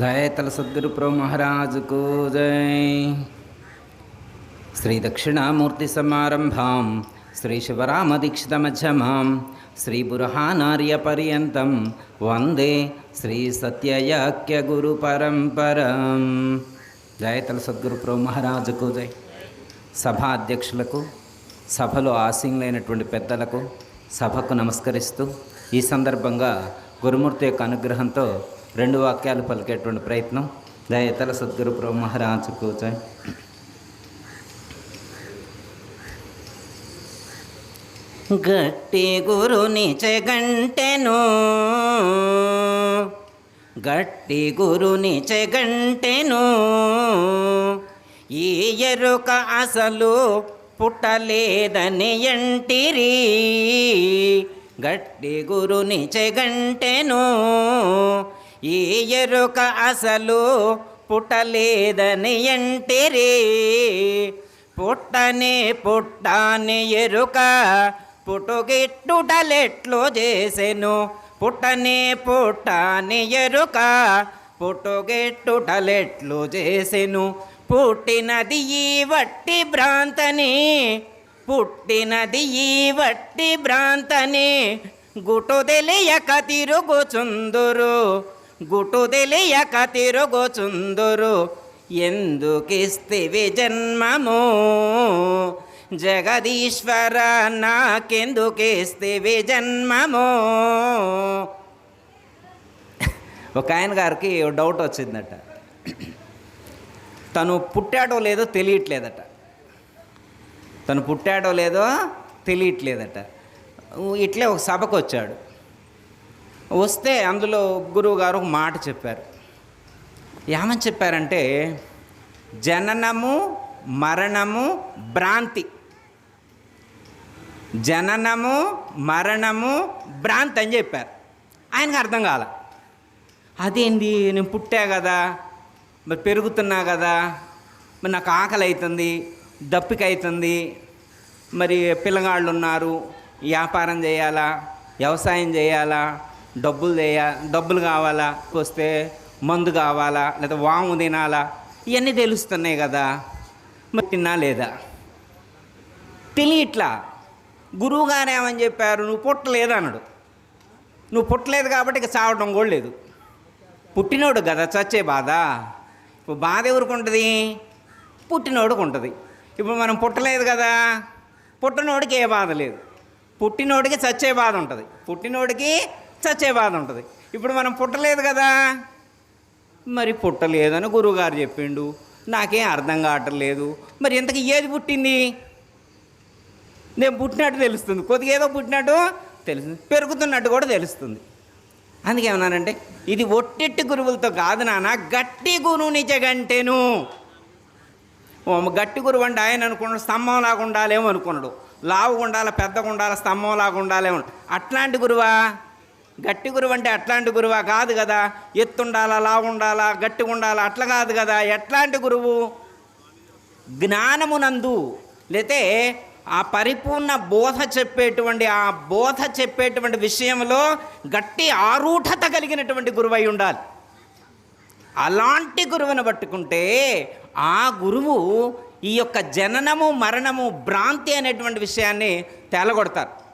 దయతల సద్గురు ప్రో మహారాజుకు జై. శ్రీ దక్షిణామూర్తి సమారంభాం శ్రీ శివరామదీక్షిత మధ్యమాం శ్రీ బురహానార్య పర్యంతం వందే శ్రీ సత్యయాక్య గురు పరంపరం. జయతల సద్గురు ప్రో మహారాజుకు జై. సభా అధ్యక్షులకు సభలో ఆసీనులైనటువంటి పెద్దలకు సభకు నమస్కరిస్తూ ఈ సందర్భంగా గురుమూర్తి యొక్క అనుగ్రహంతో రెండు వాక్యాలు పలికేటువంటి ప్రయత్నం. దయతల సద్గురు ప్రభు మహారాజుకు జై గట్టి గురుని చెగంటెను గట్టి గురుని చెగంటెను ఈ ఎరుక అసలు పుట్టలేదని ఎంటిరి. గట్టి గురుని చెగంటెను ఈ ఎరుక అసలు పుట్టలేదని ఎంటిరి. పుట్టని పుట్టాని ఎరుక పుట్టుగిట్టుటలెట్లు చేసెను. పుట్టని పుట్టాని ఎరుక పుట్టుగిట్టుటలెట్లు చేసెను. పుట్టినది ఈ వట్టి భ్రాంతని. పుట్టినది ఈ వట్టి భ్రాంతని. గుటు తెలియక తిరుగుచుందురు. గుటు తెలియక తిరుగుచుందురు ఎందుకిస్తివి జన్మము? జగదీశ్వర నాకెందుకిస్తివి జన్మము? ఒక ఆయన గారికి డౌట్ వచ్చిందట. తను పుట్టాడో లేదో తెలియట్లేదట. తను పుట్టాడో లేదో తెలియట్లేదట. ఇట్లే ఒక సభకు వచ్చాడు వస్తే అందులో గురువు గారు ఒక మాట చెప్పారు. ఏమని చెప్పారంటే జననము మరణము భ్రాంతి. జననము మరణము భ్రాంతి అని చెప్పారు. ఆయనకు అర్థం కాల. అదేంది? నేను పుట్టా కదా? మరి పెరుగుతున్నా కదా? మరి నాకు ఆకలి అవుతుంది దప్పిక అవుతుంది మరి పిల్లగాళ్ళు ఉన్నారు వ్యాపారం చేయాలా వ్యవసాయం చేయాలా డబ్బులు చేయ డబ్బులు కావాలా? వస్తే మందు కావాలా? లేదా వాము తినాలా? ఇవన్నీ తెలుస్తున్నాయి కదా. మరి తిన్నా లేదా? తెలియట్లా గురువుగారు ఏమని చెప్పారు? నువ్వు పుట్టలేదు అన్నాడు. నువ్వు పుట్టలేదు కాబట్టి ఇక చావడం కూడా లేదు. పుట్టినోడు కదా చచ్చే బాధ. ఇప్పుడు బాధ ఎవరికి ఉంటుంది? పుట్టినోడికి ఉంటుంది. ఇప్పుడు మనం పుట్టలేదు కదా. పుట్టినోడికి ఏ బాధ లేదు. పుట్టినోడికి చచ్చే బాధ ఉంటుంది. పుట్టినోడికి చచ్చే బాధ ఉంటుంది. ఇప్పుడు మనం పుట్టలేదు కదా. మరి పుట్టలేదని గురువుగారు చెప్పిండు. నాకేం అర్థం కావట్లేదు. మరి ఇంతకు ఏది పుట్టింది? నేను పుట్టినట్టు తెలుస్తుంది. కొద్దిగా ఏదో పుట్టినట్టు తెలుస్తుంది. పెరుగుతున్నట్టు కూడా తెలుస్తుంది. అందుకేమన్నానంటే ఇది ఒట్టెట్టి గురువులతో కాదు నాన్న గట్టి గురువుని జగంటేను ఓ గట్టి గురువు అంటే ఆయన అనుకున్నాడు స్తంభం లాగా ఉండాలేమో అనుకున్నాడు. లావుగా ఉండాలి పెద్దగా ఉండాలి స్తంభం లాగా ఉండాలేమో. అట్లాంటి గురువా? గట్టి గురువు అంటే అట్లాంటి గురువా? కాదు కదా. ఎత్తుండాలా లావుండాలా గట్టిగా ఉండాలా అట్లా కాదు కదా. ఎట్లాంటి గురువు? జ్ఞానమునందు. లేతే ఆ పరిపూర్ణ బోధ చెప్పేటువంటి ఆ బోధ చెప్పేటువంటి విషయంలో గట్టి ఆరూఢత కలిగినటువంటి గురువై ఉండాలి. అలాంటి గురువును పట్టుకుంటే ఆ గురువు ఈ యొక్క జననము మరణము భ్రాంతి అనేటువంటి విషయాన్ని తేలగొడతారు.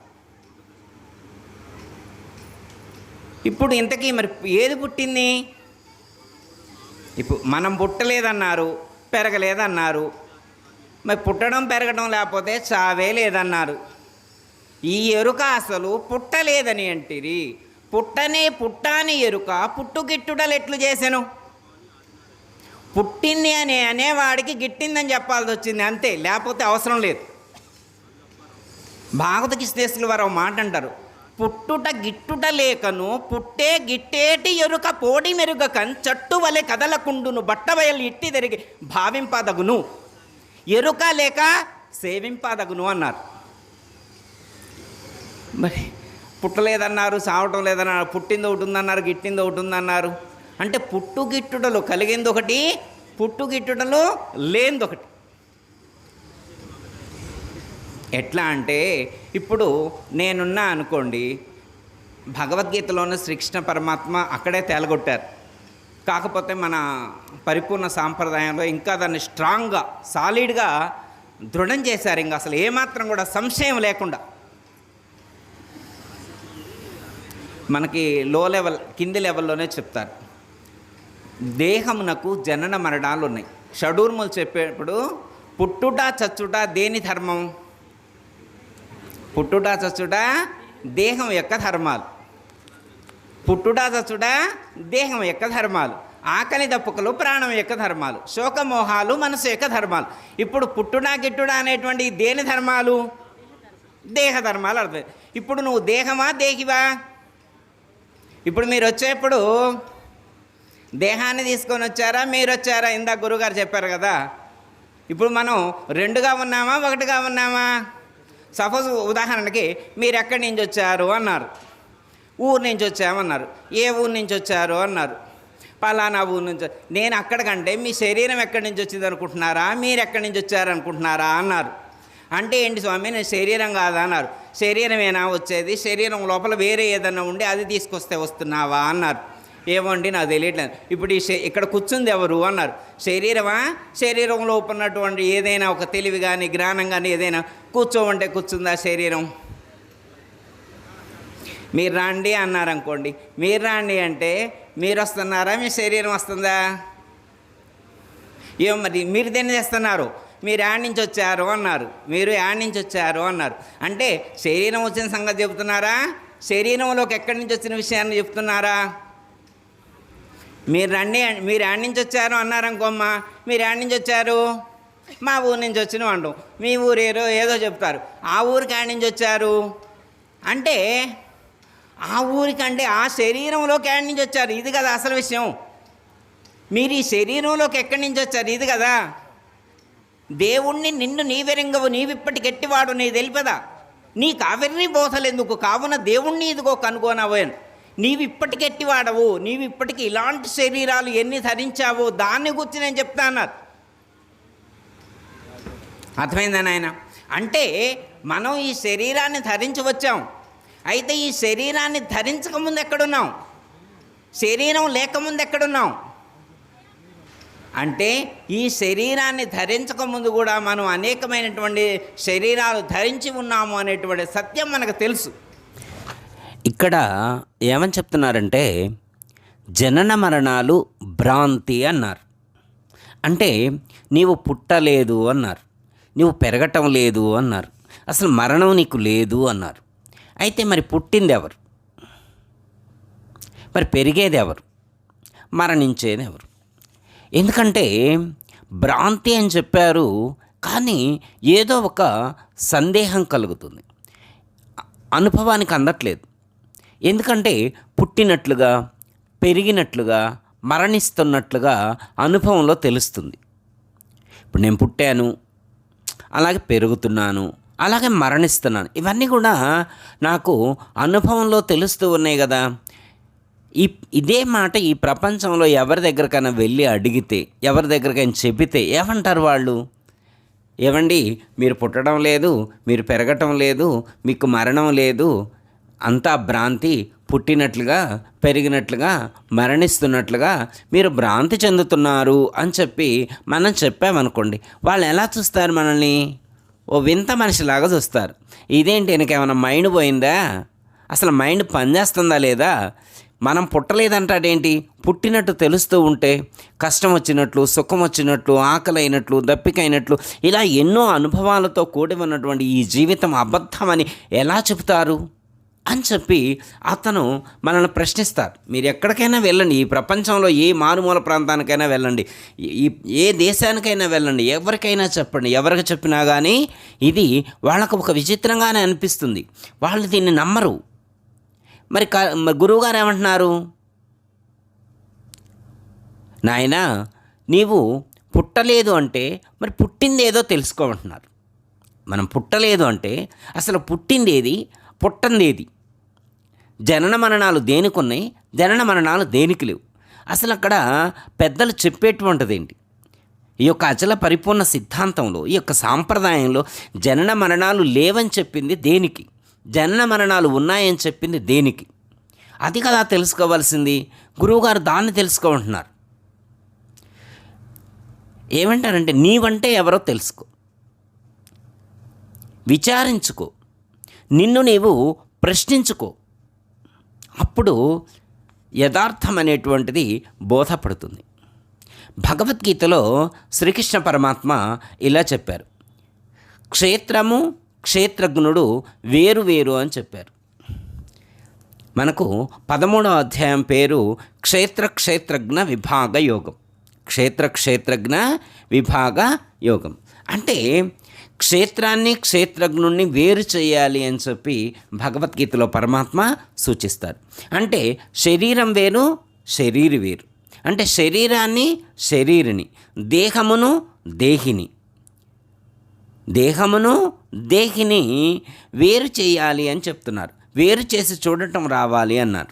ఇప్పుడు ఇంతకీ మరి ఏది పుట్టింది? ఇప్పుడు మనం పుట్టలేదన్నారు పెరగలేదన్నారు. మరి పుట్టడం పెరగడం లేకపోతే చావే లేదన్నారు. ఈ ఎరుక అసలు పుట్టలేదని అంటిరి. పుట్టనే పుట్టాని ఎరుక పుట్టుగిట్టుడలు ఎట్లు చేశాను పుట్టింది అని అనేవాడికి గిట్టిందని చెప్పాల్సి వచ్చింది అంతే లేకపోతే అవసరం లేదు. భాగవత కృష్ణేశ్వరులు వారు మాట అంటారు పుట్టుట గిట్టుట లేకను పుట్టే గిట్టేటి ఎరుక పోడి మెరుగకన్ చట్టు వలె కదలకుండును బట్టబయలు ఇట్టి తిరిగి భావింపదగును. ఎరుక లేక సేవింపదగును అన్నారు. మరి పుట్టలేదన్నారు సావటం లేదన్నారు పుట్టింది ఒకటి ఉందన్నారు గిట్టింది ఒకటి ఉందన్నారు. అంటే పుట్టుగిట్టుటలు కలిగింది ఒకటి పుట్టుగిట్టుటలు లేనిది ఒకటి ఎట్లా అంటే ఇప్పుడు నేనున్నా అనుకోండి భగవద్గీతలోని శ్రీకృష్ణ పరమాత్మ అక్కడే తేలగొట్టారు. కాకపోతే మన పరిపూర్ణ సాంప్రదాయంలో ఇంకా దాన్ని స్ట్రాంగ్గా సాలిడ్గా దృఢం చేశారు. ఇంకా అసలు ఏమాత్రం కూడా సంశయం లేకుండా. మనకి లో లెవెల్ కింది లెవెల్లోనే చెప్తారు. దేహమునకు జనన మరణాలు ఉన్నాయి షడూర్ములు చెప్పేటప్పుడు పుట్టుట చచ్చుట దేని ధర్మం? పుట్టుట చచ్చుట దేహం యొక్క ధర్మాలు. పుట్టుట చచ్చుట దేహం యొక్క ధర్మాలు. ఆకలి దప్పుకలు ప్రాణం యొక్క ధర్మాలు. శోకమోహాలు మనసు యొక్క ధర్మాలు. ఇప్పుడు పుట్టుడా గిట్టుడా అనేటువంటి దేని ధర్మాలు? దేహ ధర్మాలు అర్థం. ఇప్పుడు నువ్వు దేహమా దేహివా? ఇప్పుడు మీరు వచ్చేప్పుడు దేహాన్ని తీసుకొని వచ్చారా మీరు వచ్చారా? ఇందాక గురుగారు చెప్పారు కదా. ఇప్పుడు మనం రెండుగా ఉన్నామా ఒకటిగా ఉన్నామా? సపోజ్ ఉదాహరణకి మీరు ఎక్కడి నుంచి వచ్చారు అన్నారు. ఊరు నుంచి వచ్చామన్నారు. ఏ ఊరు నుంచి వచ్చారు అన్నారు. పలానా ఊరు నుంచి నేను అక్కడికంటే మీ శరీరం ఎక్కడి నుంచి వచ్చింది అనుకుంటున్నారా? మీరు ఎక్కడి నుంచి వచ్చారు అనుకుంటున్నారా? అన్నారు. అంటే ఏంటి స్వామి? నేను శరీరం కాదా? అన్నారు. శరీరమేనా? వచ్చేది. శరీరం లోపల వేరే ఏదన్నా ఉండి అది తీసుకొస్తే వస్తున్నావా? అన్నారు. ఏమండి నాకు తెలియట్లేదు. ఇప్పుడు ఈ ఇక్కడ కూర్చుంది ఎవరు అన్నారు. శరీరమా? శరీరంలో ఉన్నటువంటి ఏదైనా ఒక తెలివి కానీ జ్ఞానం కానీ ఏదైనా కూర్చోమంటే కూర్చుందా శరీరం? మీరు రాండి అన్నారు అనుకోండి మీరు రాండి అంటే మీరు వస్తున్నారా? మీ శరీరం వస్తుందా? ఏం మరి మీరు దేన్ని చేస్తున్నారు? మీరు యాడ్ నుంచి వచ్చారు అన్నారు. మీరు యాడ్ నుంచి వచ్చారు అన్నారు. అంటే శరీరం వచ్చిన సంగతి చెబుతున్నారా? శరీరంలోకి ఎక్కడి నుంచి వచ్చిన విషయాన్ని చెప్తున్నారా మీరు రండి మీరు యాడ్ నుంచి వచ్చారు అన్నారు అనుకోమ్మా మీరు యాడ్ నుంచి వచ్చారు? మా ఊరు నుంచి వచ్చిన అంటాం మీ ఊరు ఏదో ఏదో చెప్తారు. ఆ ఊరికి యాడ్ నుంచి వచ్చారు? అంటే ఆ ఊరికంటే ఆ శరీరంలోకి యాడ్ నుంచి వచ్చారు. ఇది కదా అసలు విషయం. మీరు ఈ శరీరంలోకి ఎక్కడి నుంచి వచ్చారు? ఇది కదా. దేవుణ్ణి నిన్ను నీవెరింగవు. నీవిప్పటి గట్టివాడు నీ తెలిపదా? నీ అవన్నీ బోధలెందుకు? కావున దేవుణ్ణి ఇదిగో కనుగొనవోయను. నీవి ఇప్పటికి గట్టివాడవు నీవి ఇప్పటికి ఇలాంటి శరీరాలు ఎన్ని ధరించావో దాన్ని గురించి నేను చెప్తాన్నారు అర్థమైందా నాయన? అంటే మనం ఈ శరీరాన్ని ధరించి వచ్చాం. అయితే ఈ శరీరాన్ని ధరించకముందు ఎక్కడున్నాం? శరీరం లేకముందు ఎక్కడున్నాం? అంటే ఈ శరీరాన్ని ధరించకముందు కూడా మనం అనేకమైనటువంటి శరీరాలు ధరించి ఉన్నాము అనేటువంటి సత్యం మనకు తెలుసు. ఇక్కడ ఏమని చెప్తున్నారంటే జనన మరణాలు భ్రాంతి అన్నారు. అంటే నీవు పుట్టలేదు అన్నారు. నీవు పెరగటం లేదు అన్నారు. అసలు మరణం నీకు లేదు అన్నారు. అయితే మరి పుట్టింది ఎవరు మరి పెరిగేది ఎవరు మరణించేది ఎవరు ఎందుకంటే భ్రాంతి అని చెప్పారు కానీ ఏదో ఒక సందేహం కలుగుతుంది. అనుభవానికి అందట్లేదు. ఎందుకంటే పుట్టినట్లుగా పెరిగినట్లుగా మరణిస్తున్నట్లుగా అనుభవంలో తెలుస్తుంది. ఇప్పుడు నేను పుట్టాను అలాగే పెరుగుతున్నాను అలాగే మరణిస్తున్నాను ఇవన్నీ కూడా నాకు అనుభవంలో తెలుస్తూ ఉన్నాయి కదా. ఈ ఇదే మాట ఈ ప్రపంచంలో ఎవరి దగ్గరకైనా వెళ్ళి అడిగితే ఎవరి దగ్గరకైనా చెబితే ఏమంటారు వాళ్ళు? ఏమండి మీరు పుట్టడం లేదు మీరు పెరగటం లేదు మీకు మరణం లేదు అంతా భ్రాంతి పుట్టినట్లుగా పెరిగినట్లుగా మరణిస్తున్నట్లుగా మీరు భ్రాంతి చెందుతున్నారు అని చెప్పి మనం చెప్పామనుకోండి. వాళ్ళు ఎలా చూస్తారు మనల్ని? ఓ వింత మనిషిలాగా చూస్తారు. ఇదేంటి వెనకేమైనా మైండ్ పోయిందా? అసలు మైండ్ పనిచేస్తుందా లేదా? మనం పుట్టలేదంటాడేంటి? పుట్టినట్టు తెలుస్తూ ఉంటే కష్టం వచ్చినట్లు సుఖం వచ్చినట్లు ఆకలి అయినట్లు దప్పికైనట్లు ఇలా ఎన్నో అనుభవాలతో కూడి ఉన్నటువంటి ఈ జీవితం అబద్ధమని ఎలా చెబుతారు? అని చెప్పి అతను మనల్ని ప్రశ్నిస్తారు. మీరు ఎక్కడికైనా వెళ్ళండి ఈ ప్రపంచంలో ఏ మారుమూల ప్రాంతానికైనా వెళ్ళండి ఈ ఏ దేశానికైనా వెళ్ళండి ఎవరికైనా చెప్పండి ఎవరికి చెప్పినా కానీ ఇది వాళ్ళకు ఒక విచిత్రంగానే అనిపిస్తుంది. వాళ్ళు దీన్ని నమ్మరు. మరి క మరి గురువుగారు ఏమంటున్నారు? నాయనా నీవు పుట్టలేదు అంటే మరి పుట్టింది ఏదో తెలుసుకోమంటున్నారు. మనం పుట్టలేదు అంటే అసలు పుట్టింది పుట్టందేది? జనన మరణాలు దేనికి ఉన్నాయి జనన మరణాలు దేనికి లేవు? అసలు అక్కడ పెద్దలు చెప్పేటువంటిదేంటి? ఈ యొక్క అచల పరిపూర్ణ సిద్ధాంతంలో ఈ యొక్క సాంప్రదాయంలో జనన మరణాలు లేవని చెప్పింది దేనికి? జనన మరణాలు ఉన్నాయని చెప్పింది దేనికి? అది కదా తెలుసుకోవాల్సింది. గురువుగారు దాన్ని తెలుసుకోమంటున్నారు. ఏమంటారంటే నీవంటే ఎవరో తెలుసుకో. విచారించుకో. నిన్ను నీవు ప్రశ్నించుకో. అప్పుడు యథార్థం అనేటువంటిది బోధపడుతుంది. భగవద్గీతలో శ్రీకృష్ణ పరమాత్మ ఇలా చెప్పారు. క్షేత్రము క్షేత్రజ్ఞుడు వేరు వేరు అని చెప్పారు. మనకు పదమూడవ అధ్యాయం పేరు క్షేత్ర క్షేత్రజ్ఞ విభాగ యోగం. క్షేత్ర క్షేత్రజ్ఞ విభాగ యోగం. అంటే క్షేత్రాన్ని క్షేత్రజ్ఞుణ్ణి వేరు చేయాలి అని చెప్పి భగవద్గీతలో పరమాత్మ సూచిస్తారు. అంటే శరీరం వేరు శరీరు వేరు. అంటే శరీరాన్ని శరీరిని దేహమును దేహిని. దేహమును దేహిని వేరు చేయాలి అని చెప్తున్నారు. వేరు చేసి చూడటం రావాలి అన్నారు.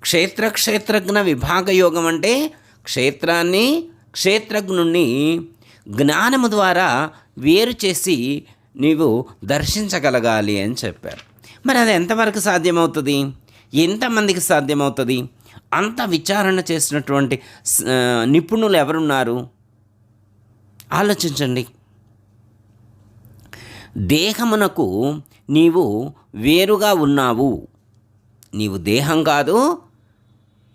క్షేత్ర క్షేత్రజ్ఞ విభాగ యోగం అంటే క్షేత్రాన్ని క్షేత్రజ్ఞుణ్ణి జ్ఞానము ద్వారా వేరు చేసి నీవు దర్శించగలగాలి అని చెప్పారు. మరి అది ఎంతవరకు సాధ్యమవుతుంది? ఎంతమందికి సాధ్యమవుతుంది? అంత విచారణ చేసినటువంటి నిపుణులు ఎవరున్నారు? ఆలోచించండి. దేహమునకు నీవు వేరుగా ఉన్నావు. నీవు దేహం కాదు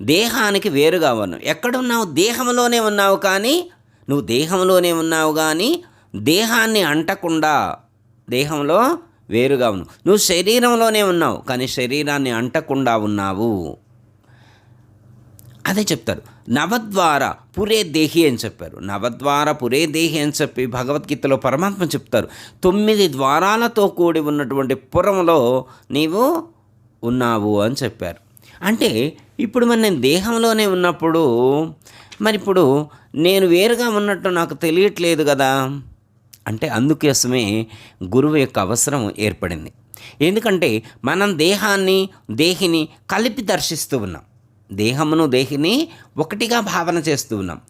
దేహానికి వేరుగా ఉన్నావు. ఎక్కడున్నావు దేహంలోనే ఉన్నావు కానీ నువ్వు దేహంలోనే ఉన్నావు కానీ దేహాన్ని అంటకుండా దేహంలో వేరుగా ఉన్నావు. నువ్వు శరీరంలోనే ఉన్నావు కానీ శరీరాన్ని అంటకుండా ఉన్నావు. అదే చెప్తారు. నవద్వార పురే దేహి అని చెప్పారు. నవద్వార పురే దేహి అని చెప్పి భగవద్గీతలో పరమాత్మ చెప్తారు. తొమ్మిది ద్వారాలతో కూడి ఉన్నటువంటి పురంలో నీవు ఉన్నావు అని చెప్పారు. అంటే ఇప్పుడు మరి నేను దేహంలోనే ఉన్నప్పుడు మరి ఇప్పుడు నేను వేరుగా ఉన్నట్టు నాకు తెలియట్లేదు కదా. అంటే అందుకోసమే గురువు యొక్క అవసరం ఏర్పడింది. ఎందుకంటే మనం దేహాన్ని దేహిని కలిపి దర్శిస్తూ ఉన్నాం. దేహమును దేహిని ఒకటిగా భావన చేస్తూ ఉన్నాం.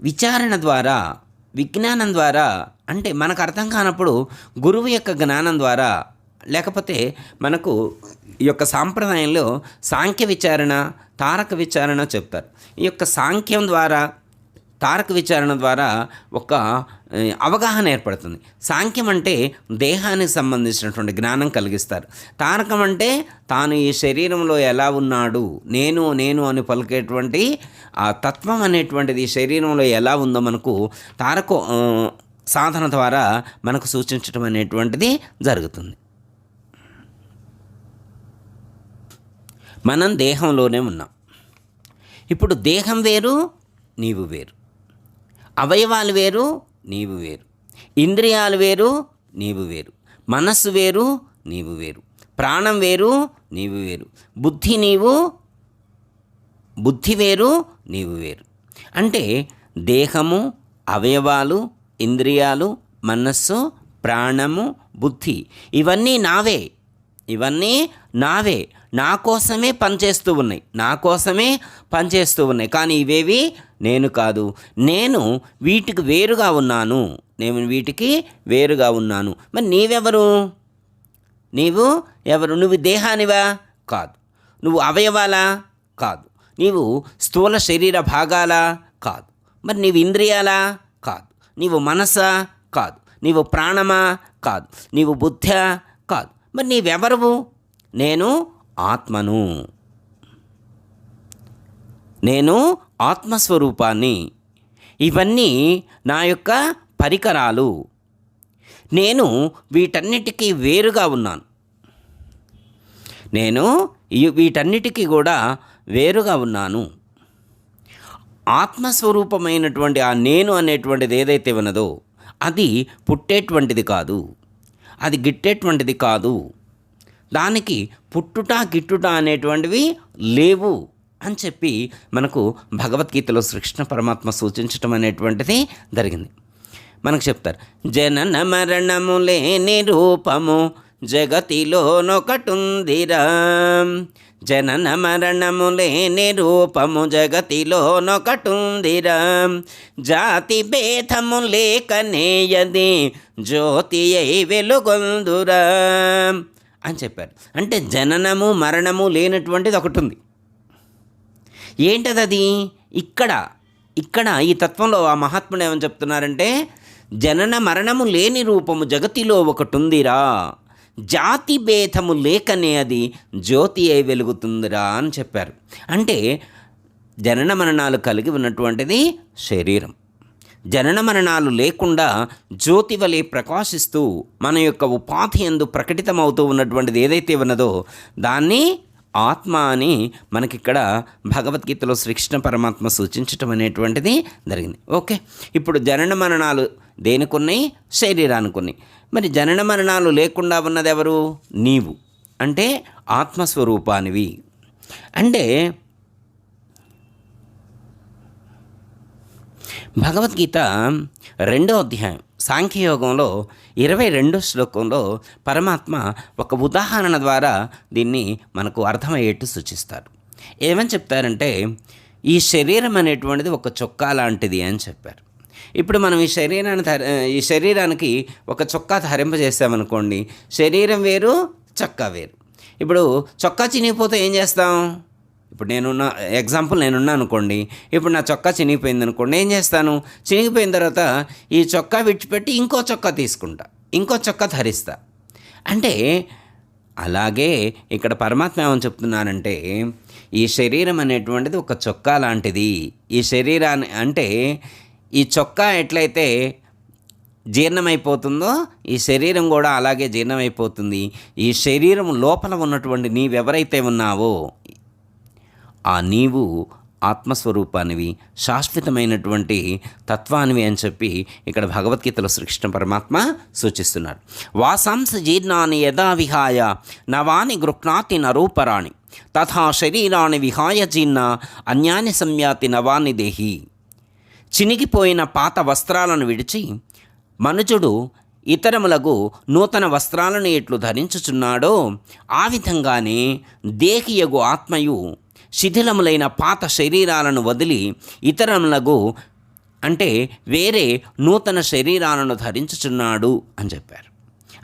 విచారణ ద్వారా విజ్ఞానం ద్వారా అంటే మనకు అర్థం కానప్పుడు గురువు యొక్క జ్ఞానం ద్వారా లేకపోతే మనకు ఈ యొక్క సాంప్రదాయంలో సాంఖ్య విచారణ తారక విచారణ చెప్తారు. ఈ యొక్క సాంఖ్యం ద్వారా తారక విచారణ ద్వారా ఒక అవగాహన ఏర్పడుతుంది. సాంఖ్యం అంటే దేహానికి సంబంధించినటువంటి జ్ఞానం కలిగిస్తారు. తారకం అంటే తాను ఈ శరీరంలో ఎలా ఉన్నాడు నేను నేను అని పలికేటువంటి ఆ తత్వం అనేటువంటిది ఈ శరీరంలో ఎలా ఉందో మనకు తారక సాధన ద్వారా మనకు సూచించడం అనేటువంటిది జరుగుతుంది. మనం దేహంలోనే ఉన్నాం. ఇప్పుడు దేహం వేరు నీవు వేరు. అవయవాలు వేరు నీవు వేరు. ఇంద్రియాలు వేరు నీవు వేరు. మనస్సు వేరు నీవు వేరు. ప్రాణం వేరు నీవు వేరు. బుద్ధి నీవు బుద్ధి వేరు నీవు వేరు. అంటే దేహము అవయవాలు ఇంద్రియాలు మనస్సు ప్రాణము బుద్ధి ఇవన్నీ నావే. ఇవన్నీ నావే. నా కోసమే పనిచేస్తూ ఉన్నాయి. నా కోసమే పనిచేస్తూ ఉన్నాయి. కానీ ఇవేవి నేను కాదు. నేను వీటికి వేరుగా ఉన్నాను. నేను వీటికి వేరుగా ఉన్నాను. మరి నీవెవరు? నీవు ఎవరు? నువ్వు దేహానివా? కాదు. నువ్వు అవయవాలా? కాదు. నీవు స్థూల శరీర భాగాలా? కాదు. మరి నీవు ఇంద్రియాలా? కాదు. నీవు మనసా? కాదు. నీవు ప్రాణమా? కాదు. నీవు బుద్ధ? కాదు. మరి నీవెవరువు? నేను ఆత్మను. నేను ఆత్మస్వరూపాన్ని. ఇవన్నీ నా యొక్క పరికరాలు. నేను వీటన్నిటికీ వేరుగా ఉన్నాను. నేను వీటన్నిటికీ కూడా వేరుగా ఉన్నాను. ఆత్మస్వరూపమైనటువంటి ఆ నేను అనేటువంటిది ఏదైతే ఉన్నదో అది పుట్టేటువంటిది కాదు. అది గిట్టేటువంటిది కాదు. దానికి పుట్టుట గిట్టుట అనేటువంటివి లేవు అని చెప్పి మనకు భగవద్గీతలో శ్రీకృష్ణ పరమాత్మ సూచించటం అనేటువంటిది జరిగింది. మనకు చెప్తారు జనన మరణము లేని రూపము జగతిలోనొకటుందిరా. జనన మరణము లేని రూపము జగతిలోనొకటుందిరా. జాతి భేదము లేకనేయది జ్యోతి అయి వెలుగొందురా. అని చెప్పారు. అంటే జననము మరణము లేనటువంటిది ఒకటి ఉంది. ఏంటది అది ఇక్కడ ఇక్కడ ఈ తత్వంలో ఆ మహాత్ముడు ఏమని చెప్తున్నారంటే జనన మరణము లేని రూపము జగతిలో ఒకటి ఉందిరా. జాతి భేదము లేకనే అది జ్యోతి అయి వెలుగుతుందిరా అని చెప్పారు. అంటే జనన మరణాలు కలిగి ఉన్నటువంటిది శరీరం. జనన మరణాలు లేకుండా జ్యోతి వలె ప్రకాశిస్తూ మన యొక్క ఉపాధి ఎందు ప్రకటితమవుతూ ఉన్నటువంటిది ఏదైతే ఉన్నదో దాన్ని ఆత్మ అని మనకిక్కడ భగవద్గీతలో శ్రీకృష్ణ పరమాత్మ సూచించటం అనేటువంటిది జరిగింది. ఓకే. ఇప్పుడు జనన మరణాలు దేనికున్నాయి? శరీరానికి మరి జనన మరణాలు లేకుండా ఉన్నది ఎవరు నీవు. అంటే ఆత్మస్వరూపానివి. అంటే భగవద్గీత రెండో అధ్యాయం సాంఖ్యయోగంలో ఇరవై రెండో శ్లోకంలో పరమాత్మ ఒక ఉదాహరణ ద్వారా దీన్ని మనకు అర్థమయ్యేట్టు సూచిస్తారు. ఏమని చెప్తారంటే ఈ శరీరం అనేటువంటిది ఒక చొక్కా లాంటిది అని చెప్పారు. ఇప్పుడు మనం ఈ శరీరాన్ని ధర ఈ శరీరానికి ఒక చొక్కా ధరింపజేస్తామనుకోండి శరీరం వేరు చొక్కా వేరు. ఇప్పుడు చొక్కా చినిగిపోతే ఏం చేస్తాం? ఇప్పుడు నేనున్న ఎగ్జాంపుల్ నేనున్నా అనుకోండి ఇప్పుడు నా చొక్కా చినిగిపోయింది అనుకోండి ఏం చేస్తాను? చినిగిపోయిన తర్వాత ఈ చొక్కా విడిచిపెట్టి ఇంకో చొక్కా తీసుకుంటా ఇంకో చొక్కా ధరిస్తా. అంటే అలాగే ఇక్కడ పరమాత్మ ఏమని చెప్తున్నానంటే ఈ శరీరం అనేటువంటిది ఒక చొక్కా లాంటిది. ఈ శరీరాన్ని అంటే ఈ చొక్కా ఎట్లయితే జీర్ణమైపోతుందో ఈ శరీరం కూడా అలాగే జీర్ణమైపోతుంది. ఈ శరీరం లోపల ఉన్నటువంటి నీవెవరైతే ఉన్నావో ఆ నీవు ఆత్మస్వరూపానివి శాశ్వతమైనటువంటి తత్వానివి అని చెప్పి ఇక్కడ భగవద్గీతలో శ్రీకృష్ణ పరమాత్మ సూచిస్తున్నారు వాసాంస జీర్ణాన్ని యథా విహాయ నవాని గృహ్ణాతి నరూపరాణి తథా శరీరాన్ని విహాయ జీర్ణ అన్యాని సంయాతి నవాని దేహి. చినిగిపోయిన పాత వస్త్రాలను విడిచి మనుజుడు ఇతరములకు నూతన వస్త్రాలను ఎట్లు ధరించుచున్నాడో ఆ విధంగానే దేహియగు ఆత్మయు శిథిలములైన పాత శరీరాలను వదిలి ఇతరములకు అంటే వేరే నూతన శరీరాలను ధరించుచున్నాడు అని చెప్పారు.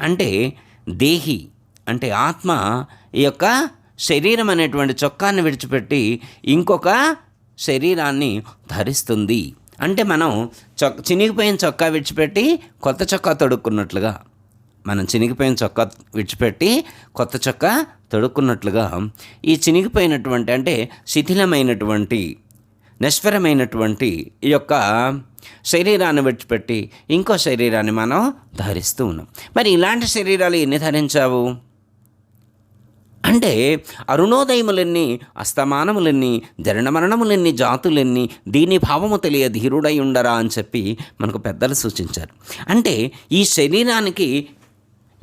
అంటే దేహి అంటే ఆత్మ ఈ యొక్క శరీరం అనేటువంటి చొక్కాన్ని విడిచిపెట్టి ఇంకొక శరీరాన్ని ధరిస్తుంది. అంటే మనం చొక్ చినిగిపోయిన చొక్కా విడిచిపెట్టి కొత్త చొక్కా తొడుక్కున్నట్లుగా మనం చినిగిపోయిన చొక్కా విడిచిపెట్టి కొత్త చొక్కా తొడుక్కున్నట్లుగా ఈ చినిగిపోయినటువంటి అంటే శిథిలమైనటువంటి నశ్వరమైనటువంటి ఈ యొక్క శరీరాన్ని విడిచిపెట్టి ఇంకో శరీరాన్ని మనం ధరిస్తూ ఉన్నాం. మరి ఇలాంటి శరీరాలు ఎన్ని ధరించావు? అంటే అరుణోదయములెన్ని అస్తమానములెన్ని జనన మరణములెన్ని జాతులెన్ని దీని భావము తెలియ ధీరుడై ఉండరా అని చెప్పి మనకు పెద్దలు సూచించారు. అంటే ఈ శరీరానికి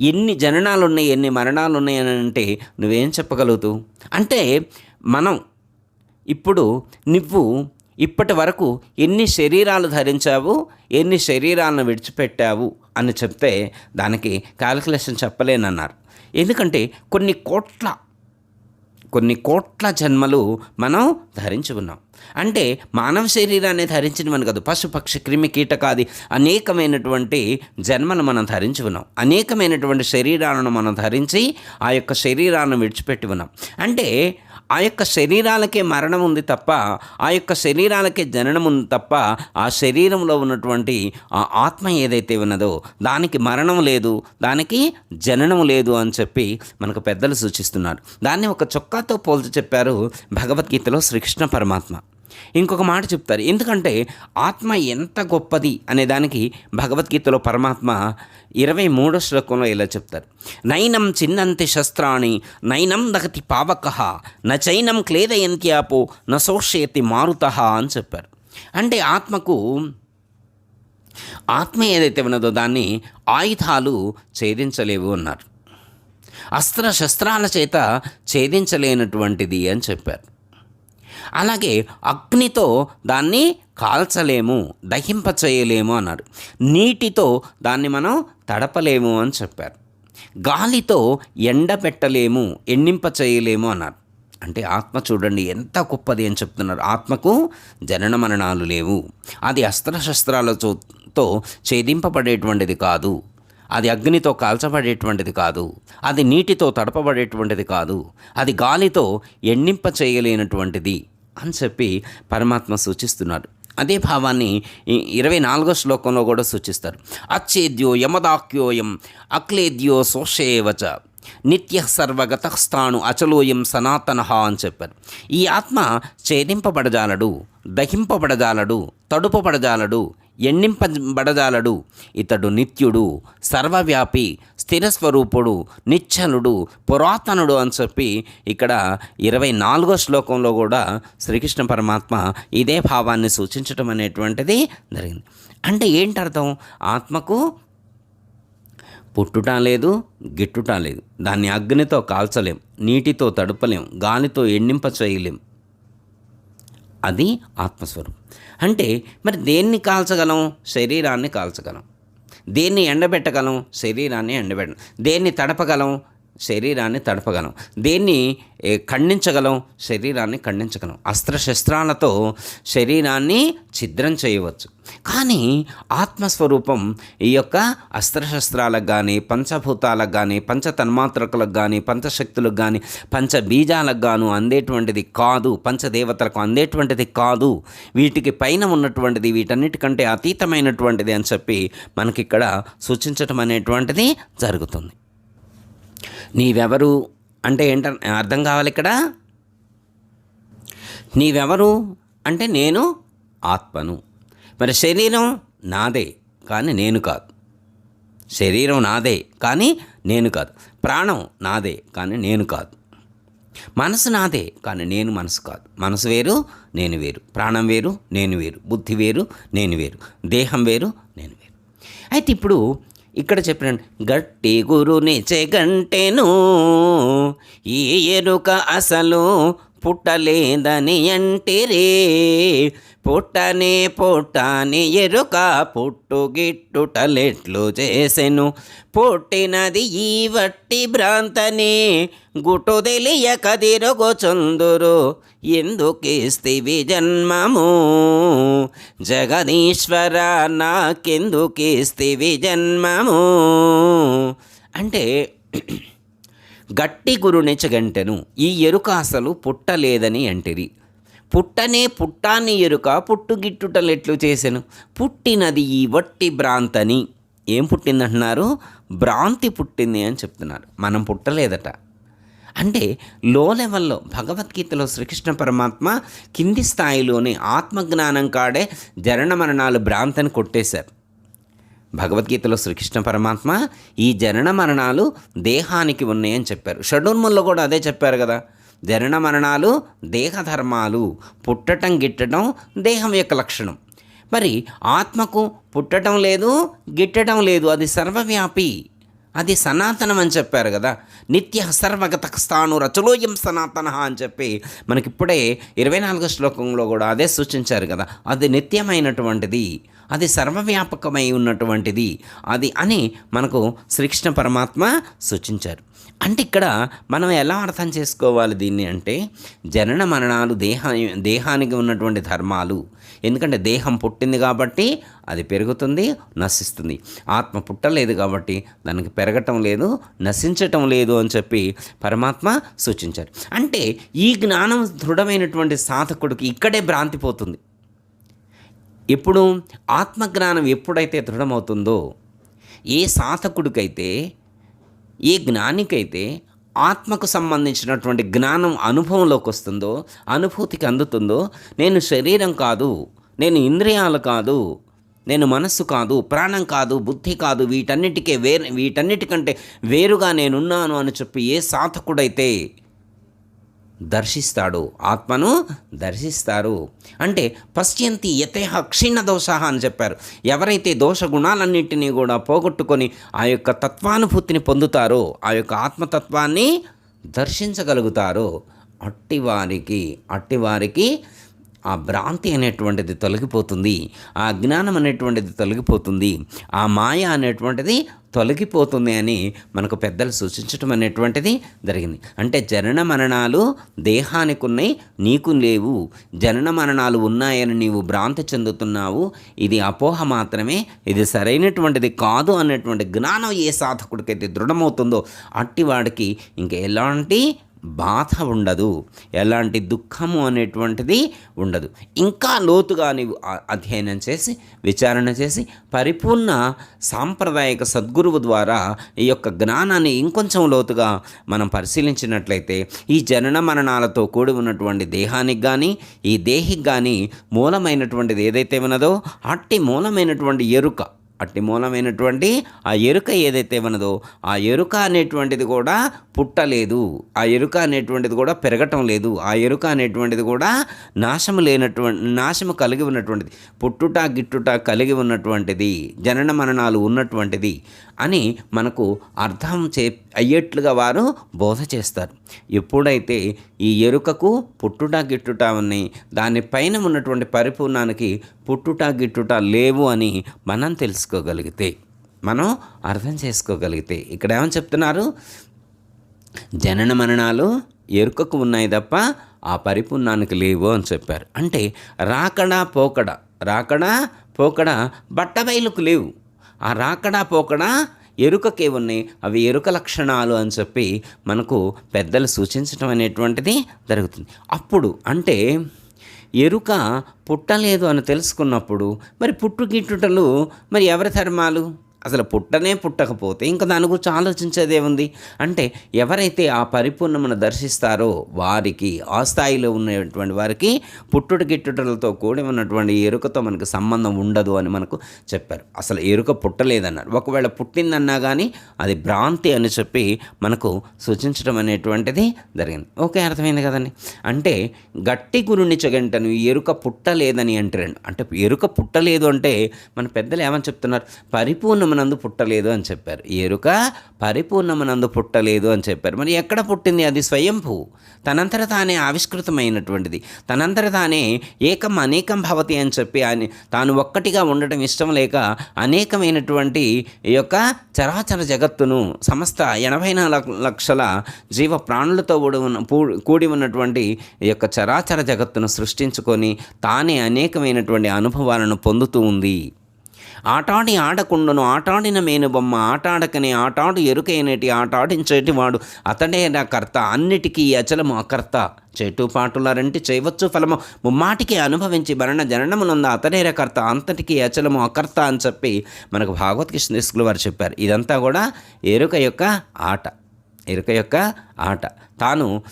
ఎన్ని జననాలు ఉన్నాయి ఎన్ని మరణాలు ఉన్నాయి అని అంటే నువ్వేం చెప్పగలుగుతావు? అంటే మనం ఇప్పుడు నువ్వు ఇప్పటి వరకు ఎన్ని శరీరాలు ధరించావు ఎన్ని శరీరాలను విడిచిపెట్టావు అని చెప్తే దానికి క్యాలిక్యులేషన్ చెప్పలేనన్నారు. ఎందుకంటే కొన్ని కోట్ల కొన్ని కోట్ల జన్మలు మనం ధరించి ఉన్నాం. అంటే మానవ శరీరాన్ని ధరించినవని కాదు పశుపక్షి క్రిమి కీటకాది అనేకమైనటువంటి జన్మను మనం ధరించి ఉన్నాం. అనేకమైనటువంటి శరీరాలను మనం ధరించి ఆ యొక్క శరీరాలను విడిచిపెట్టి ఉన్నాం. అంటే ఆ యొక్క శరీరాలకే మరణం ఉంది తప్ప ఆ యొక్క శరీరాలకే జననం ఉంది తప్ప ఆ శరీరంలో ఉన్నటువంటి ఆ ఆత్మ ఏదైతే ఉన్నదో దానికి మరణం లేదు దానికి జననం లేదు అని చెప్పి మనకు పెద్దలు సూచిస్తున్నారు. దాన్ని ఒక చొక్కాతో పోల్చి చెప్పారు భగవద్గీతలో శ్రీకృష్ణ పరమాత్మ. ఇంకొక మాట చెప్తారు. ఎందుకంటే ఆత్మ ఎంత గొప్పది అనే దానికి భగవద్గీతలో పరమాత్మ ఇరవై మూడో శ్లోకంలో ఇలా చెప్తారు. నైనం చిన్నంతి శస్త్రాణి నైనం దగతి పావక నచైనం న నశోష్యతి మారుత అని చెప్పారు. అంటే ఆత్మకు ఆత్మ ఏదైతే ఉన్నదో దాన్ని ఆయుధాలు ఛేదించలేవు అన్నారు. అస్త్ర శస్త్రాల చేత ఛేదించలేనటువంటిది అని చెప్పారు. అలాగే అగ్నితో దాన్ని కాల్చలేము దహింప చేయలేము అన్నారు నీటితో దాన్ని మనం తడపలేము అని చెప్పారు. గాలితో ఎండబెట్టలేము ఎండింప చేయలేము అన్నారు. అంటే ఆత్మ చూడండి ఎంత గొప్పది అని చెప్తున్నారు. ఆత్మకు జనన మరణాలు లేవు. అది అస్త్రశస్త్రాలతో తో ఛేదింపబడేటువంటిది కాదు. అది అగ్నితో కాల్చబడేటువంటిది కాదు అది నీటితో తడపబడేటువంటిది కాదు అది గాలితో ఎండింప చేయలేనటువంటిది అని చెప్పి పరమాత్మ సూచిస్తున్నారు అదే భావాన్ని ఇరవై నాలుగో శ్లోకంలో కూడా సూచిస్తారు. అచ్చేద్యో యమదాక్యోయం అక్లేద్యో శోషేవచ నిత్య సర్వగత స్థాను అచలోయం సనాతన అని చెప్పారు. ఈ ఆత్మ ఛేదింపబడజాలడు దహింపబడజాలడు తడుపబడజాలడు ఎన్నింపబడజాలడు ఇతడు నిత్యుడు సర్వవ్యాపి స్థిరస్వరూపుడు నిచ్చనుడు పురాతనుడు అని చెప్పి ఇక్కడ ఇరవై నాలుగో శ్లోకంలో కూడా శ్రీకృష్ణ పరమాత్మ ఇదే భావాన్ని సూచించటం అనేటువంటిది జరిగింది. అంటే ఏంటి అర్థం ఆత్మకు పుట్టుట లేదు గిట్టుట లేదు. దాన్ని అగ్నితో కాల్చలేం నీటితో తడపలేం గాలితో ఎండింప చేయలేం అది ఆత్మస్వరూపం. అంటే మరి దేన్ని కాల్చగలం? శరీరాన్ని కాల్చగలం. దేన్ని ఎండబెట్టగలం? శరీరాన్ని ఎండబెట్టడం దేన్ని తడపగలం? శరీరాన్ని తడపగలం. దేన్ని ఖండించగలం? శరీరాన్ని ఖండించగలం. అస్త్రశస్త్రాలతో శరీరాన్ని ఛిద్రం చేయవచ్చు. కానీ ఆత్మస్వరూపం ఈ యొక్క అస్త్రశస్త్రాలకు కానీ పంచభూతాలకు కానీ పంచ తన్మాత్రకులకు కానీ పంచశక్తులకు కానీ పంచబీజాలకు గాను అందేటువంటిది కాదు. పంచదేవతలకు అందేటువంటిది కాదు. వీటికి పైన ఉన్నటువంటిది వీటన్నిటికంటే అతీతమైనటువంటిది అని చెప్పి మనకిక్కడ సూచించటం అనేటువంటిది జరుగుతుంది. నీవెవరు? అంటే ఏంట అర్థం కావాలి ఇక్కడ? నీవెవరు? అంటే నేను ఆత్మను. మరి శరీరం నాదే కానీ నేను కాదు. శరీరం నాదే కానీ నేను కాదు. ప్రాణం నాదే కానీ నేను కాదు. మనసు నాదే కానీ నేను మనసు కాదు. మనసు వేరు నేను వేరు. ప్రాణం వేరు నేను వేరు. బుద్ధి వేరు నేను వేరు. దేహం వేరు నేను వేరు. అయితే ఇప్పుడు ఇక్కడ చెప్పిన గట్టి గురుని చెగంటెను ఈ ఎరుక అసలు పుట్టలేదని అంటిరే. పుట్టనే పుట్టని ఎరుక పుట్టు గిట్టుటలెట్లు చేసెను. పుట్టినది ఈ వట్టి భ్రాంతని. గుటు తెలియక తిరుగుచుందురు ఎందుకిస్తివి జన్మము? జగదీశ్వర నాకెందుకిస్తివి జన్మము? అంటే గట్టి గురునిచగంటెను ఈ ఎరుక అసలు పుట్టలేదని అంటిరి. పుట్టనే పుట్టాని ఎరుక పుట్టుగిట్టుటలెట్లు చేసెను. పుట్టినది ఈ వట్టి భ్రాంతని. ఏం పుట్టిందంటున్నారు? భ్రాంతి పుట్టింది అని చెప్తున్నారు. మనం పుట్టలేదట. అంటే లో లెవెల్లో భగవద్గీతలో శ్రీకృష్ణ పరమాత్మ కింది స్థాయిలోని ఆత్మజ్ఞానం కాడే జరణ మరణాలు భ్రాంతని కొట్టేశారు. భగవద్గీతలో శ్రీకృష్ణ పరమాత్మ ఈ జనన మరణాలు దేహానికి ఉన్నాయని చెప్పారు. షడ్యూర్ముల్లో కూడా అదే చెప్పారు కదా. జనన మరణాలు దేహధర్మాలు పుట్టటం గిట్టడం దేహం యొక్క లక్షణం. మరి ఆత్మకు పుట్టడం లేదు గిట్టడం లేదు అది సర్వవ్యాపి అది సనాతనం అని చెప్పారు కదా. నిత్య సర్వగత స్థాను రచలోయం సనాతన అని చెప్పి మనకిప్పుడే ఇరవై నాలుగో శ్లోకంలో కూడా అదే సూచించారు కదా. అది నిత్యమైనటువంటిది. అది సర్వవ్యాపకమై ఉన్నటువంటిది. అది అని మనకు శ్రీకృష్ణ పరమాత్మ సూచించారు. అంటే ఇక్కడ మనం ఎలా అర్థం చేసుకోవాలి దీన్ని అంటే జనన మరణాలు దేహ దేహానికి ఉన్నటువంటి ధర్మాలు. ఎందుకంటే దేహం పుట్టింది కాబట్టి అది పెరుగుతుంది నశిస్తుంది. ఆత్మ పుట్టలేదు కాబట్టి దానికి పెరగటం లేదు నశించటం లేదు అని చెప్పి పరమాత్మ సూచించారు. అంటే ఈ జ్ఞానం దృఢమైనటువంటి సాధకుడికి ఇక్కడే భ్రాంతి పోతుంది. ఎప్పుడు ఆత్మజ్ఞానం ఎప్పుడైతే దృఢమవుతుందో ఏ సాధకుడికైతే ఏ జ్ఞానికైతే ఆత్మకు సంబంధించినటువంటి జ్ఞానం అనుభవంలోకి వస్తుందో అనుభూతికి అందుతుందో నేను శరీరం కాదు నేను ఇంద్రియాలు కాదు నేను మనస్సు కాదు ప్రాణం కాదు బుద్ధి కాదు వీటన్నిటికే వేరు వీటన్నిటికంటే వేరుగా నేనున్నాను అని చెప్పి ఏ సాధకుడైతే దర్శిస్తాడు. ఆత్మను దర్శిస్తారు. అంటే పశ్యంతి యతేహ క్షీణ దోష అని చెప్పారు. ఎవరైతే దోష గుణాలన్నింటినీ కూడా పోగొట్టుకొని ఆ యొక్క తత్వానుభూతిని పొందుతారో ఆ యొక్క ఆత్మతత్వాన్ని దర్శించగలుగుతారో అట్టివారికి అట్టివారికి ఆ భ్రాంతి అనేటువంటిది తొలగిపోతుంది. ఆ అజ్ఞానం అనేటువంటిది తొలగిపోతుంది. ఆ మాయ అనేటువంటిది తొలగిపోతుంది అని మనకు పెద్దలు సూచించటం అనేటువంటిది జరిగింది. అంటే జనన మరణాలు దేహానికి ఉన్నాయి నీకు లేవు. జనన మరణాలు ఉన్నాయని నీవు భ్రాంతి చెందుతున్నావు. ఇది అపోహ మాత్రమే. ఇది సరైనటువంటిది కాదు అనేటువంటి జ్ఞానం ఏ సాధకుడికైతే దృఢమవుతుందో అట్టివాడికి ఇంకా ఎలాంటి బాధ ఉండదు. ఎలాంటి దుఃఖము అనేటువంటిది ఉండదు. ఇంకా లోతుగా నీవు అధ్యయనం చేసి విచారణ చేసి పరిపూర్ణ సాంప్రదాయక సద్గురువు ద్వారా ఈ యొక్క జ్ఞానాన్ని ఇంకొంచెం లోతుగా మనం పరిశీలించినట్లయితే ఈ జనన మరణాలతో కూడి ఉన్నటువంటి దేహానికి కానీ ఈ దేహికి కానీ మూలమైనటువంటిది ఏదైతే ఉన్నదో అట్టి మూలమైనటువంటి ఎరుక అట్టి మూలమైనటువంటి ఆ ఎరుక ఏదైతే ఉన్నదో ఆ ఎరుక అనేటువంటిది కూడా పుట్టలేదు. ఆ ఎరుక అనేటువంటిది కూడా పెరగటం లేదు. ఆ ఎరుక అనేటువంటిది కూడా నాశము లేనటువంటి నాశము కలిగి ఉన్నటువంటిది పుట్టుట గిట్టుట కలిగి ఉన్నటువంటిది జనన మరణాలు ఉన్నటువంటిది అని మనకు అర్థం చే అయ్యేట్లుగా వారు బోధ చేస్తారు. ఎప్పుడైతే ఈ ఎరుకకు పుట్టుట గిట్టుట ఉన్నాయి దానిపైన ఉన్నటువంటి పరిపూర్ణానికి పుట్టుట గిట్టుట లేవు అని మనం తెలుసుకోగలిగితే మనం అర్థం చేసుకోగలిగితే ఇక్కడ ఏమని చెప్తున్నారు? జనన మరణాలు ఎరుకకు ఉన్నాయి తప్ప ఆ పరిపూర్ణానికి లేవు అని చెప్పారు. అంటే రాకడా పోకడా రాకడా పోకడా బట్టబయలుకు లేవు. ఆ రాకడా పోకడా ఎరుకకే ఉన్నాయి. అవి ఎరుక లక్షణాలు అని చెప్పి మనకు పెద్దలు సూచించడం అనేటువంటిది జరుగుతుంది. అప్పుడు అంటే ఎరుక పుట్టలేదు అని తెలుసుకున్నప్పుడు మరి పుట్టు గిట్టుటలు మరి ఎవరి ధర్మాలు? అసలు పుట్టనే పుట్టకపోతే ఇంకా దాని గురించి ఆలోచించేదే ఉంది అంటే ఎవరైతే ఆ పరిపూర్ణమును దర్శిస్తారో వారికి ఆ స్థాయిలో ఉన్నటువంటి వారికి పుట్టుడు గిట్టుటలతో కూడి ఉన్నటువంటి ఎరుకతో మనకు సంబంధం ఉండదు అని మనకు చెప్పారు. అసలు ఎరుక పుట్టలేదన్నారు. ఒకవేళ పుట్టిందన్నా కానీ అది భ్రాంతి అని చెప్పి మనకు సూచించడం అనేటువంటిది జరిగింది. ఓకే అర్థమైంది కదండి. అంటే గట్టి గురుని చెగంటను ఈ ఎరుక పుట్టలేదని అంటారండి. అంటే ఎరుక పుట్టలేదు అంటే మన పెద్దలు ఏమని చెప్తున్నారు? పరిపూర్ణమునందు పుట్టలేదు అని చెప్పారు. ఎరుక పరిపూర్ణమునందు పుట్టలేదు అని చెప్పారు. మరి ఎక్కడ పుట్టింది? అది స్వయంభూ. తనంతర తానే ఆవిష్కృతమైనటువంటిది. తనంతర తానే ఏకం అనేకం భవతి అని చెప్పి ఆయన తాను ఒక్కటిగా ఉండటం ఇష్టం లేక అనేకమైనటువంటి ఈ యొక్క చరాచర జగత్తును సమస్త ఎనభై నాలుగు లక్షల జీవ ప్రాణులతో కూడి ఉన్న కూడి ఉన్నటువంటి ఈ యొక్క చరాచర జగత్తును సృష్టించుకొని తానే అనేకమైనటువంటి అనుభవాలను పొందుతూ ఉంది. ఆటాడి ఆడకుండును ఆటాడిన మేను బొమ్మ ఆటాడకనే ఆటాడు ఎరుకైనటి ఆటాడించేటి వాడు. అతడే నా కర్త అన్నిటికీ అచలము అకర్త. చెట్టు చేటుపాటులారంటి చేయవచ్చు ఫలము. ముమ్మాటికి అనుభవించి భరణ జననమునంద అతనేర కర్త అంతటికి అచలము అకర్త అని చెప్పి మనకు భాగవతకృష్ణ స్కులు వారు చెప్పారు. ఇదంతా కూడా ఎరుక యొక్క ఆట. ఎరుక యొక్క ఆట. తాను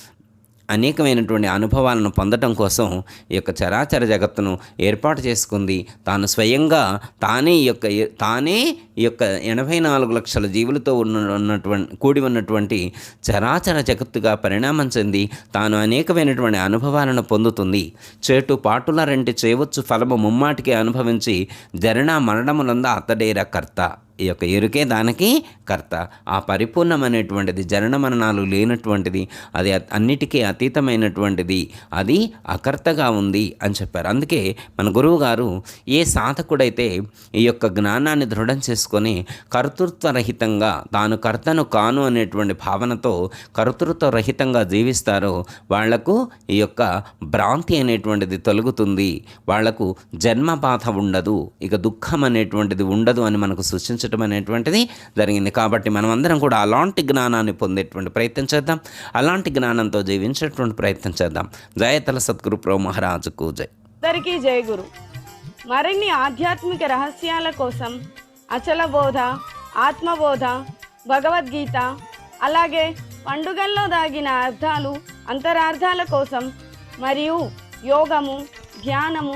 అనేకమైనటువంటి అనుభవాలను పొందటం కోసం ఈ యొక్క చరాచర జగత్తును ఏర్పాటు చేసుకుంది. తాను స్వయంగా తానే ఈ యొక్క తానే ఈ యొక్క ఎనభై నాలుగు లక్షల జీవులతో ఉన్న ఉన్నటువంటి కూడి ఉన్నటువంటి చరాచర జగత్తుగా పరిణామం చెంది తాను అనేకమైనటువంటి అనుభవాలను పొందుతుంది. చేటు పాటుల రెంటి చేయవచ్చు ఫలము ముమ్మాటికి అనుభవించి జరణ మరణములంద అతడేర కర్త. ఈ యొక్క ఎరుకే దానికి కర్త. ఆ పరిపూర్ణమైనటువంటిది జనన మరణాలు లేనటువంటిది అది అన్నిటికీ అతీతమైనటువంటిది అది అకర్తగా ఉంది అని చెప్పారు. అందుకే మన గురువు గారు ఏ సాధకుడైతే ఈ యొక్క జ్ఞానాన్ని దృఢం చేసుకొని కర్తృత్వరహితంగా తాను కర్తను కాను అనేటువంటి భావనతో కర్తృత్వరహితంగా జీవిస్తారో వాళ్ళకు ఈ యొక్క భ్రాంతి అనేటువంటిది తొలగుతుంది. వాళ్ళకు జన్మబాధ ఉండదు. ఇక దుఃఖం అనేటువంటిది ఉండదు అని మనకు సూచించారు సూచించడం అనేటువంటిది జరిగింది. కాబట్టి మనమందరం కూడా అలాంటి జ్ఞానాన్ని పొందేటువంటి ప్రయత్నం చేద్దాం. అలాంటి జ్ఞానంతో జీవించేటువంటి ప్రయత్నం చేద్దాం. జయతల సద్గురు ప్రో మహారాజుకు జై. అందరికీ జయ గురు. మరిన్ని ఆధ్యాత్మిక రహస్యాల కోసం అచల బోధ ఆత్మబోధ భగవద్గీత అలాగే పండుగల్లో దాగిన అర్థాలు అంతరార్థాల కోసం మరియు యోగము ధ్యానము